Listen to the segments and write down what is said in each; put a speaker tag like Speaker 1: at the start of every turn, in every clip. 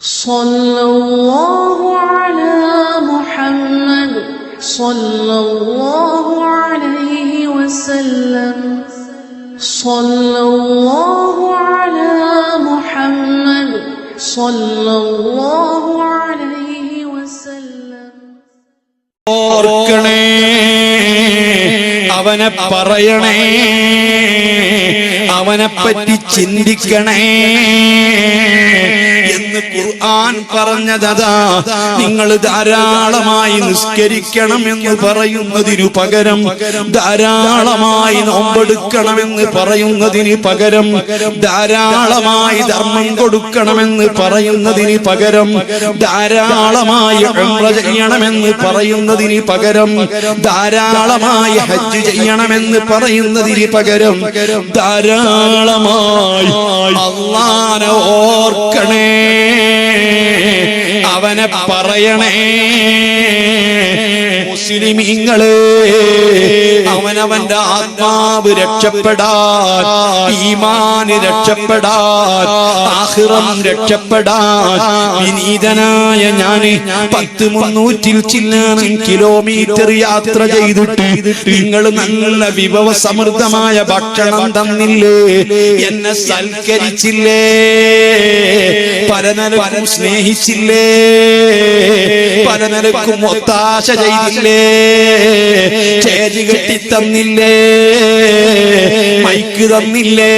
Speaker 1: صلى الله على محمد صلى الله عليه وسلم صلى الله على محمد صلى الله عليه وسلم
Speaker 2: ഓർക്കണേ അവനെ പറയണേ അവനെ പറ്റി ചിന്തിക്കണേ. എന്ന് ഖുർആൻ പറഞ്ഞതതാ നിങ്ങൾ ധാരാളമായി നിസ്കരിക്കണം എന്ന് പറയുന്നതിനു പകരം ധാരാളമായി നോമ്പെടുക്കണമെന്ന് പറയുന്നതിന് പകരം ധാരാളമായി ധർമ്മം കൊടുക്കണമെന്ന് പറയുന്നതിന് പകരം ധാരാളമായി ഉംറ ചെയ്യണമെന്ന് പറയുന്നതിന് പകരം ധാരാളമായി ഹജ്ജ് ചെയ്യണമെന്ന് പറയുന്നതിന് പകരം ധാരാളമായി അള്ളാനെ ഓർക്കണേ അവനെ പറയണേ. മുസ്ലിമീങ്ങളെ അവനവന്റെ ആത്മാവ് രക്ഷപ്പെടാൻ ഈമാന് രക്ഷപ്പെടാൻ ആഹ്റം രക്ഷപ്പെടാൻ. വിനീതനായ ഞാൻ പത്ത് മുന്നൂറ്റിൽ ചില്ലാണ് കിലോമീറ്റർ യാത്ര ചെയ്തിട്ട് നിങ്ങൾ നല്ല വിഭവ സമൃദ്ധമായ ഭക്ഷണം തന്നില്ലേ? എന്നെ സൽക്കരിച്ചില്ലേ? പരനലക്കും സ്നേഹിച്ചില്ലേ? പരനരക്കും ഒത്താശ ചെയ്തില്ലേ? ചേരി കെട്ടി തന്നില്ലേ? മൈക്ക് തന്നില്ലേ?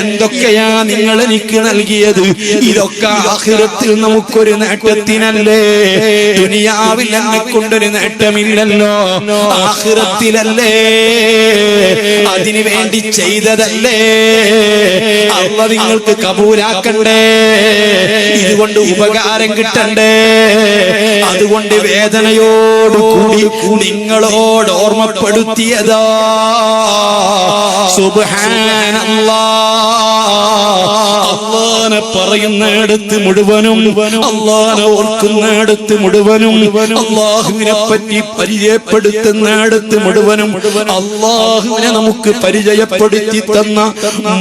Speaker 2: എന്തൊക്കെയാ നിങ്ങൾ എനിക്ക് നൽകിയത്? ഇതൊക്കെ ആഹ്ലത്തിൽ നമുക്കൊരു നേട്ടത്തിനല്ലേ? ദുനിയാവിൽ എന്നെ കൊണ്ടൊരു നേട്ടമില്ലല്ലോ. ആഹ്ലത്തിലല്ലേ? അതിനു വേണ്ടി ചെയ്തതല്ലേ? അള്ള നിങ്ങൾക്ക് കബൂലാക്കണ്ടേ? ഇതുകൊണ്ട് ഉപകാരം കിട്ടണ്ടേ? അതുകൊണ്ട് വേദനയോട് കൂടി നിങ്ങളോട് ഓർമ്മപ്പെടുത്തിയതാ. സുബ്ഹാനല്ലാ. അള്ളാനെ പറയുന്നിടത്ത് മുഴുവനും അള്ളാനെ ഓർക്കുന്നിടത്ത് മുഴുവനും അള്ളാഹുവിനെ പറ്റി പരിചയപ്പെടുത്തുന്നിടത്ത് മുഴുവനും അള്ളാഹുവിനെ നമുക്ക് പരിചയപ്പെടുത്തി തന്ന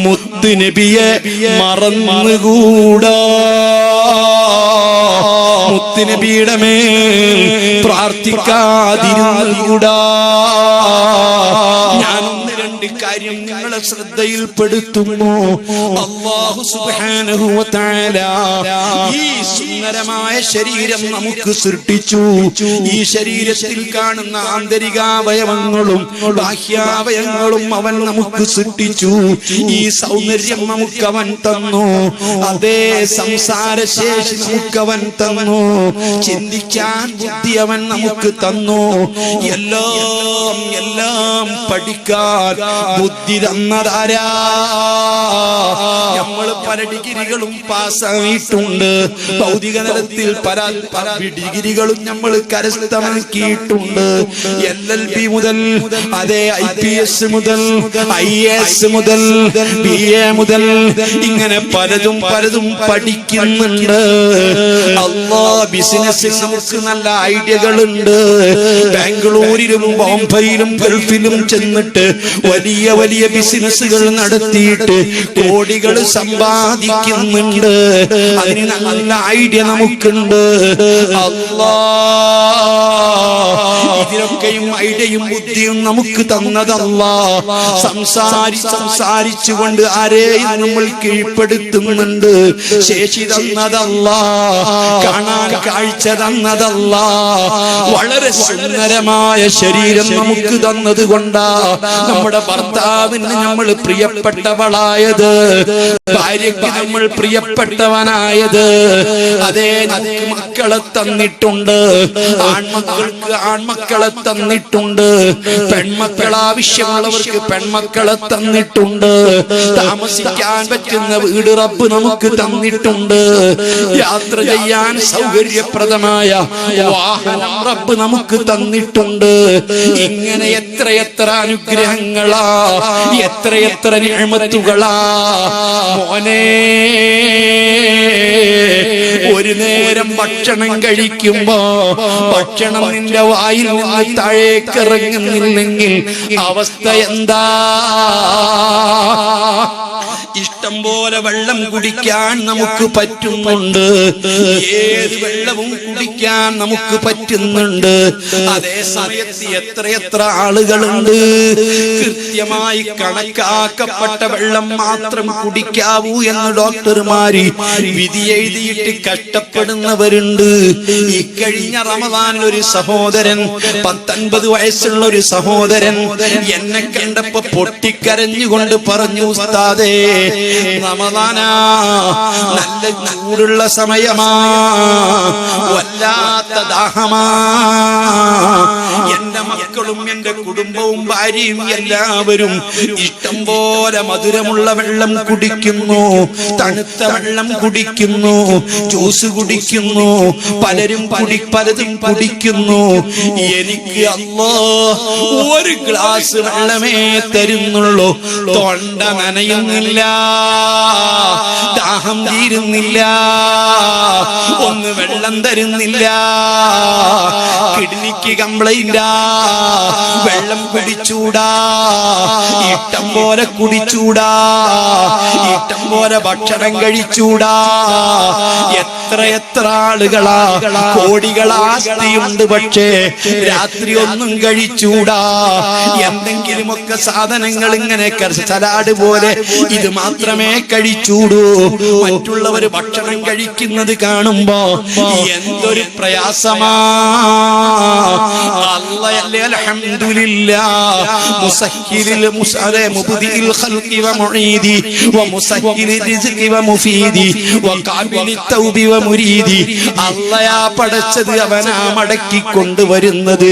Speaker 2: മുത്ത് നബിയെ മറന്നുകൂടാ. മുത്തുനബിയുടെ മേൽ പ്രാർത്ഥിക്കാതിരുന്നുകൂടാ ഒന്ന് രണ്ട് കാര്യം നിങ്ങളെ ശ്രദ്ധയിൽപ്പെടുത്തുന്നു അള്ളാഹു ഈ സുന്ദരമായ ശരീരം നമുക്ക് സൃഷ്ടിച്ചു. ഈ ശരീരത്തിൽ കാണുന്ന ആന്തരികാവയവങ്ങളും ബാഹ്യാവയവങ്ങളും അവൻ നമുക്ക് സൃഷ്ടിച്ചു. ഈ സൗന്ദര്യം നമുക്ക് അവൻ തന്നു. അതേ സംസാരശേഷി നമുക്ക് അവൻ തന്നു. ചിന്തിക്കാൻ ബുദ്ധി അവൻ നമുക്ക് തന്നു. എല്ലാം എല്ലാം പഠിക്കാൻ ബുദ്ധി തന്നതാരാ? നമ്മൾ പല ഡിഗ്രികളും പാസ്സായിട്ടുണ്ട്. ഭൗതിക തലത്തിൽ പല പല ഡിഗ്രികളും നമ്മൾ കരസ്ഥമാക്കിയിട്ടുണ്ട്. എൽ എൽ ബി മുതൽ അതെ ഐ പി എസ് മുതൽ ഐ എസ് മുതൽ ബി എ മുതൽ ഇങ്ങനെ പലതും പലതും പഠിക്കുന്നുണ്ട്. അള്ളാ ബിസിനസ്സിൽ നമുക്ക് നല്ല ഐഡിയകളുണ്ട്. ബാംഗ്ലൂരിലും ബോംബെയിലും ഗൾഫിലും ചെന്നിട്ട് വലിയ വലിയ ബിസിനസ്സുകൾ നടത്തിയിട്ട് കോടികൾ സമ്പാദിക്കുന്നുണ്ട്. അതിന് നല്ല ഐഡിയ നമുക്കുണ്ട്. അള്ളാ ഇതിനൊക്കെയും ഐഡിയയും ബുദ്ധിയും നമുക്ക് തന്നതല്ല. സംസാരി സംസാരിച്ചുകൊണ്ട് ആരെയും നമ്മൾ കീഴ്പ്പെടുത്തുന്നുണ്ട്. ശേഷി തന്നതല്ല. കാണാൻ കാഴ്ച തന്നതല്ല. വളരെ സുന്ദരമായ ശരീരം നമുക്ക് തന്നത് കൊണ്ടാ നമ്മുടെ ഭർത്താവിന് നമ്മൾ പ്രിയപ്പെട്ടവളായത്. ഭാര്യയ്ക്ക് നമ്മൾ പ്രിയപ്പെട്ടവനായത്. അതേ മക്കളെ തന്നിട്ടുണ്ട്. ആൺമക്കൾക്ക് ആൺമക്കളെ തന്നിട്ടുണ്ട്. പെൺമക്കൾ ആവശ്യമുള്ളവർക്ക് പെൺമക്കളെ തന്നിട്ടുണ്ട്. താമസിക്കാൻ പറ്റുന്ന വീട് റബ്ബ് നമുക്ക് തന്നിട്ടുണ്ട്. യാത്ര ചെയ്യാൻ സൗകര്യപ്രദമായ വാഹനം റബ്ബ് നമുക്ക് തന്നിട്ടുണ്ട്. ഇങ്ങനെ എത്രയെത്ര അനുഗ്രഹങ്ങളാ എത്രയെത്ര നിഴമത്തുകളാ മോനെ ഒരു നേരം ഭക്ഷണം കഴിക്കുമ്പോ ഭക്ഷണം നിന്റെ വായിൽ നിന്ന് താഴേക്ക് ഇറങ്ങുന്നില്ലെങ്കിൽ അവസ്ഥ എന്താ? ഇഷ്ട പോലെ വെള്ളം കുടിക്കാൻ നമുക്ക് പറ്റുന്നുണ്ട്. ഏത് വെള്ളവും കുടിക്കാൻ നമുക്ക് പറ്റുന്നുണ്ട്. അതേ സമയത്ത് എത്രയെത്ര ആളുകളുണ്ട്. കൃത്യമായി കണക്കാക്കപ്പെട്ട വെള്ളം മാത്രം കുടിക്കാവൂ എന്ന് ഡോക്ടർമാര് വിധി എഴുതിയിട്ട് കഷ്ടപ്പെടുന്നവരുണ്ട്. ഇക്കഴിഞ്ഞ റമദാനിൽ ഒരു സഹോദരൻ പത്തൊൻപത് വയസ്സുള്ള ഒരു സഹോദരൻ എന്നെ കണ്ടപ്പോ പൊട്ടിക്കരഞ്ഞുകൊണ്ട് പറഞ്ഞു ഉസ്താദേ നല്ല ചൂടുള്ള സമയമാ. വല്ലാത്ത ദാഹമാ. എന്റെ മക്കളും എന്റെ കുടുംബവും ഭാര്യയും എല്ലാവരും ഇഷ്ടം പോലെ മധുരമുള്ള വെള്ളം കുടിക്കുന്നു. തണുത്ത വെള്ളം കുടിക്കുന്നു. ജ്യൂസ് കുടിക്കുന്നു. പലരും കുടി പലതും കുടിക്കുന്നു. എനിക്ക് അല്ലോ ഒരു ഗ്ലാസ് വെള്ളമേ തരുന്നുള്ളൂ. തൊണ്ട നനയുന്നില്ല. ദാഹം തീരുന്നില്ല. ഒന്ന് വെള്ളം തരുന്നില്ല. കിഡ്നിക്ക് കംപ്ലൈന്റ്. വെള്ളം കുടിച്ചൂടാ ഇഷ്ടം പോലെ കുടിച്ചൂടാ ഇഷ്ടം പോലെ ഭക്ഷണം കഴിച്ചൂടാ. എത്ര എത്ര ആളുകളാ കോടികൾ പക്ഷേ രാത്രി ഒന്നും കഴിച്ചൂടാ. എന്തെങ്കിലുമൊക്കെ സാധനങ്ങൾ ഇങ്ങനെ സലാഡ് പോലെ ഇത് മാത്രമേ കഴിച്ചൂടൂ. മറ്റുള്ളവർ ഭക്ഷണം കഴിക്കുന്നത് കാണുമ്പോ എന്തൊരു പ്രയാസമാ. അല്ലയല്ലേ അൽഹംദുലില്ലാ. മുസഹിലിൽ مبدئ الخلق ഖൽഖി വമുഈദി الرزق റിസ്ഖി വമുഫീദി التوب തൗബി الله يا പടച്ചത് അവനാ കൊണ്ടുവരുന്നത്.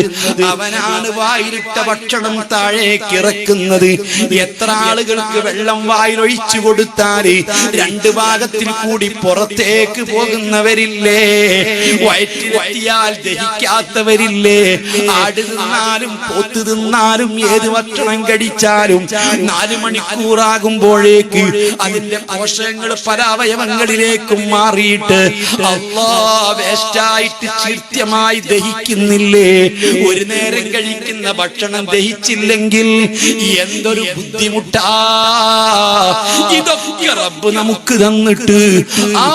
Speaker 2: അവനാണ് വായിലിട്ട ഭക്ഷണം താഴേക്ക് ഇറക്കുന്നത്. എത്ര ആളുകൾക്ക് വെള്ളം വായിലൊഴിച്ചു കൊടുത്താൽ രണ്ട് ഭാഗത്തിൽ കൂടി പുറത്തേക്ക് പോകുന്നവരില്ലേ? വയറ്റിലെത്തിയാൽ ദഹിക്കാത്തവരില്ലേ? ആട് തിന്നാലും പോത്ത് തിന്നാലും ഏത് ഭക്ഷണം കഴിച്ചാലും നാല് മണിക്കൂറാകുമ്പോഴേക്ക് അതിന്റെ പോഷകങ്ങൾ പല അവയവങ്ങളിലേക്കും മാറിയിട്ട് അള്ളാ വേസ്റ്റായിട്ട് കൃത്യമായി ദഹിക്കുന്നില്ലേ? ഒരു നേരം കഴിക്കുന്ന ഭക്ഷണം ദഹിച്ചില്ലെങ്കിൽ എന്തൊരു ബുദ്ധിമുട്ടാ? ഇതൊക്കെ റബ്ബ് നമുക്ക് തന്നിട്ട് ആ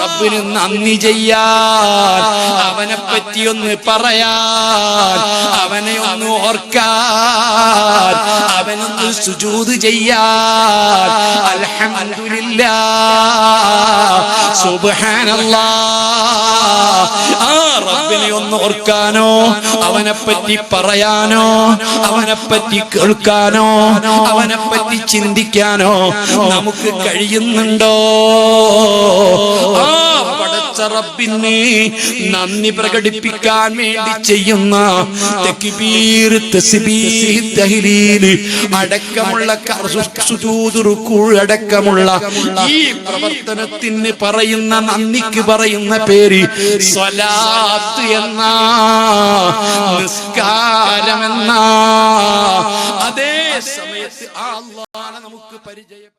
Speaker 2: റബ്ബിന് നന്ദി ചെയ്യാൻ അവനെ പറ്റിയൊന്ന് പറയാൻ അവനെ ഒന്ന് ഓർക്കാൻ അവനൊന്ന് സുജൂത് ചെയ്യാൻ. അൽഹംദുലില്ലാ. സുബ്ഹാനല്ലാ. ആ റബ്ബിനെ ഒന്ന് ഓർക്കാനോ അവനെ പറ്റി പറയാനോ അവനെ പറ്റി കേൾക്കാനോ അവനെ പറ്റി ചിന്തിക്കാനോ നമുക്ക് കഴിയുന്നുണ്ടോ? ആ പടച്ച റബ്ബിന് നന്ദി പ്രകടിപ്പിക്കാൻ വേണ്ടി ചെയ്യുന്ന തക്ബീർ തസ്ബീഹ് തഹ്ലീൽ അടക്കമുള്ള സുജൂദ് റുക്കൂ അടക്കമുള്ള ഈ പ്രവർത്തനത്തിന് പറയുന്ന നന്ദിക്ക് പറയുന്ന പേര് സ്വലാത്ത് എന്ന നിസ്കാരമെന്ന. അതേ സമയത്ത് ആ അള്ളാഹനെ നമുക്ക് പരിചയം